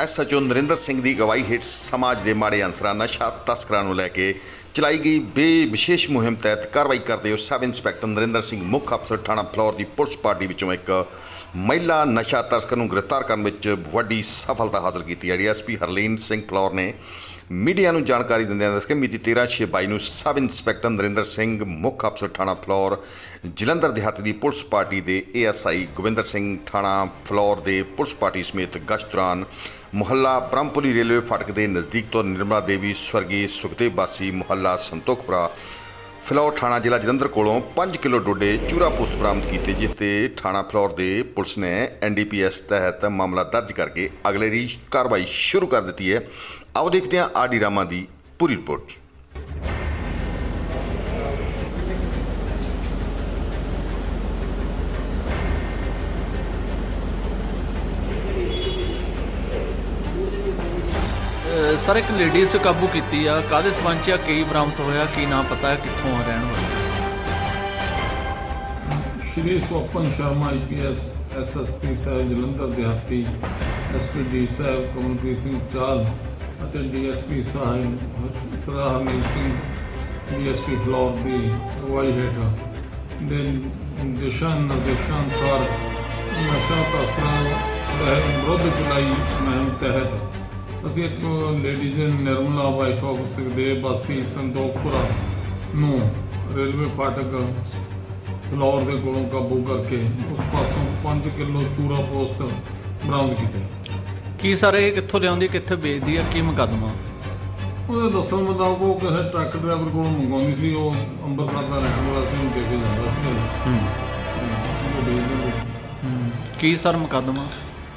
SHO Narendra Singh ਦੀ ਗਵਾਹੀ ਹੇਠ ਸਮਾਜ ਦੇ ਮਾੜੇ ਅੰਸਰਾਂ ਨਸ਼ਾ ਤਸਕਰਾਂ ਨੂੰ ਲੈ ਕੇ ਚਲਾਈ ਗਈ ਬੇ ਵਿਸ਼ੇਸ਼ ਮੁਹਿੰਮ ਤਹਿਤ ਕਾਰਵਾਈ ਕਰਦੇ ਹੋਏ ਸਬ ਇੰਸਪੈਕਟਰ ਨਰਿੰਦਰ ਸਿੰਘ ਮੁੱਖ ਅਫਸਰ ਥਾਣਾ ਫਲੋਰ ਦੀ ਪੁਲਿਸ ਪਾਰਟੀ ਵਿੱਚੋਂ ਇੱਕ ਮਹਿਲਾ ਨਸ਼ਾ ਤਸਕਰ ਨੂੰ ਗ੍ਰਿਫਤਾਰ ਕਰਨ ਵਿੱਚ ਵੱਡੀ ਸਫਲਤਾ ਹਾਸਲ ਕੀਤੀ ਹੈ। ਡੀਐਸਪੀ ਹਰਲੀਨ ਸਿੰਘ ਫਲੋਰ ਨੇ ਮੀਡੀਆ ਨੂੰ ਜਾਣਕਾਰੀ ਦਿੰਦਿਆਂ ਦੱਸਿਆ ਕਿ ਮਿਤੀ 13/6/22 ਨੂੰ ਸਬ ਇੰਸਪੈਕਟਰ ਨਰਿੰਦਰ ਸਿੰਘ ਮੁੱਖ ਅਫਸਰ ਥਾਣਾ ਫਲੋਰ, ਜਲੰਧਰ ਦਿਹਾਤੀ ਦੀ ਪੁਲਿਸ ਪਾਰਟੀ ਦੇ ਏਐਸਆਈ ਗੋਬਿੰਦਰ ਸਿੰਘ, ਥਾਣਾ ਫਲੋਰ ਦੇ ਪੁਲਿਸ ਪਾਰਟੀ ਸਮੇਤ ਗਸ਼ਤ ਦੌਰਾਨ ਮੁਹੱਲਾ ਬ੍ਰਹਮਪੁਰੀ ਰੇਲਵੇ ਫਾਟਕ ਦੇ ਨਜ਼ਦੀਕ ਤੋਂ ਨਿਰਮਲਾ ਦੇਵੀ ਸਵਰਗੀ ਸੁਖਦੇਵ ਬਾਸੀ ਮੁਹੱਲਾ ਸੰਤੋਖਪੁਰਾ ਫਲੋਰ ਥਾਣਾ ਜ਼ਿਲ੍ਹਾ ਜਲੰਧਰ ਕੋਲੋਂ 5 ਕਿਲੋ ਡੋਡੇ ਚੂਰਾ ਪੁਸਤ ਬਰਾਮਦ ਕੀਤੇ, ਜਿਸ ਤੇ ਥਾਣਾ ਫਲੋਰ ਦੇ ਪੁਲਿਸ ਨੇ ਐਨਡੀਪੀਐਸ ਤਹਿਤ ਮਾਮਲਾ ਦਰਜ ਕਰਕੇ ਅਗਲੇਰੀ ਕਾਰਵਾਈ ਸ਼ੁਰੂ ਕਰ ਦਿੱਤੀ ਹੈ। ਆਓ ਦੇਖਦੇ ਹਾਂ ਆਡੀ ਰਾਮਾ ਦੀ ਪੂਰੀ ਰਿਪੋਰਟ। ਸਰ, ਇੱਕ ਲੇਡੀਜ਼ ਕਾਬੂ ਕੀਤੀ ਆ। ਕਾਦੇ ਸਬੰਧ ਚ ਕੀ ਬਰਾਮਦ ਹੋਇਆ? ਕੀ ਨਾਮ ਪਤਾ? ਹੈ ਕਿੱਥੋਂ ਆ ਰਹਿਣ ਵਾਲੀ? ਸ਼੍ਰੀ ਸਵਪਨ ਸ਼ਰਮਾ ਆਈਪੀਐਸ ਐਸਐਸਪੀ ਸਾਹਿਬ, ਜਲੰਧਰ ਦਿਹਾਤੀ ਐਸਪੀਡੀ ਸਾਹਿਬ, ਕਮਲਪ੍ਰੀਤ ਸਿੰਘ ਚਾਲ ਅਤੇ ਡੀਐਸਪੀ ਸਾਹਿਬ ਹਰ- ਸਰਦਾਰ ਹਰਮੀਤ ਸਿੰਘ ਡੀਐਸਪੀ ਫਲੋਰ ਦੀ ਅਗਵਾਈ ਹੇਠ। ਦੇ ਦਿਸ਼ਾ ਨਿਰਦੇਸ਼ਾਂ ਅਨੁਸਾਰ ਨਸ਼ਾ ਤਸਕਰਾਂ ਵਿਰੁੱਧ ਚਲਾਈ ਮੁਹਿੰਮ ਤਹਿਤ ਅਸੀਂ ਇੱਕ ladies Nirmala wife of Sukhdev Bassi Sandokhpura ਨੂੰ ਰੇਲਵੇ ਫਾਟਕ ਫਲੋਰ ਦੇ ਕੋਲੋਂ ਕਾਬੂ ਕਰਕੇ ਉਸ ਪਾਸੋਂ 5 ਕਿਲੋ ਚੂਰਾ ਪੋਸਟ ਬਰਾਮਦ ਕੀਤੇ। ਕੀ ਸਰ ਇਹ ਕਿੱਥੋਂ ਲਿਆਉਂਦੀ ਕਿੱਥੇ ਵੇਚਦੀ ਆ ਕੀ ਮੁਕੱਦਮਾ? ਉਹਦੇ ਦੱਸਣ ਮੁਤਾਬਕ ਉਹ ਕਿਸੇ ਟਰੱਕ ਡਰਾਈਵਰ ਕੋਲੋਂ ਮੰਗਵਾਉਂਦੀ ਸੀ ਉਹ ਅੰਮ੍ਰਿਤਸਰ ਦਾ ਰਹਿਣ ਵਾਲਾ ਸੀ ਉਹਨੂੰ ਦੇ ਕੇ ਜਾਂਦਾ ਸੀ। ਹੂੰ। ਕੀ ਸਰ ਮੁਕੱਦਮਾ?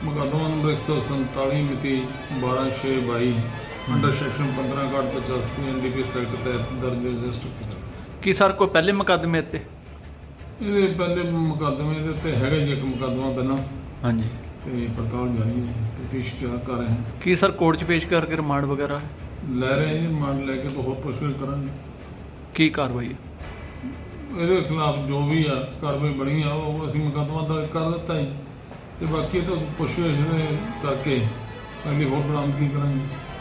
ਮੁਕੱਦਮਾ ਨੰਬਰ 147 ਮਿਤੀ 12622 ਅੰਡਰ ਸੈਕਸ਼ਨ 1585 ਐਨਡੀਪੀ ਸੈਕਟ ਤਹਿਤ ਦਰਜ ਰਜਿਸਟਰ ਕੀਤਾ ਕੀ ਸਰ ਕੋਈ ਪਹਿਲੇ ਮੁਕੱਦਮੇ ਤੇ? ਇਹਦੇ ਪਹਿਲੇ ਮੁਕੱਦਮੇ ਦੇ ਉੱਤੇ ਹੈਗਾ ਜੀ ਇੱਕ ਮੁਕੱਦਮਾ ਪਹਿਲਾਂ। ਹਾਂਜੀ। ਤੇ ਪੜਤਾਲ ਜਾਰੀ ਹੈ ਤਫਤੀਸ਼ ਕਰ ਰਹੇ ਹਾਂ ਕੀ ਸਰ ਕੋਰਟ 'ਚ ਪੇਸ਼ ਕਰਕੇ ਰਿਮਾਂਡ ਵਗੈਰਾ ਲੈ ਰਹੇ ਜੀ ਮੰਨ ਲੈ ਕੇ ਤਾਂ ਹੋਰ ਪੁੱਛਗਿੱਛ ਕਰਾਂਗੇ। ਕੀ ਕਾਰਵਾਈ ਹੈ? ਇਹਦੇ ਖਿਲਾਫ ਜੋ ਵੀ ਆ ਕਾਰਵਾਈ ਬਣੀ ਆ ਉਹ ਅਸੀਂ ਮੁਕੱਦਮਾ ਦਰਜ ਕਰ ਦਿੱਤਾ ਜੀ। ਤੇ ਬਾਕੀ ਇਹ ਤਾਂ ਪੁੱਛਗਿੱਛ ਨੇ ਕਰਕੇ ਅਗਲੀ ਹੋਰ ਬਰਾਮਦਗੀ ਕਰਾਂਗੇ?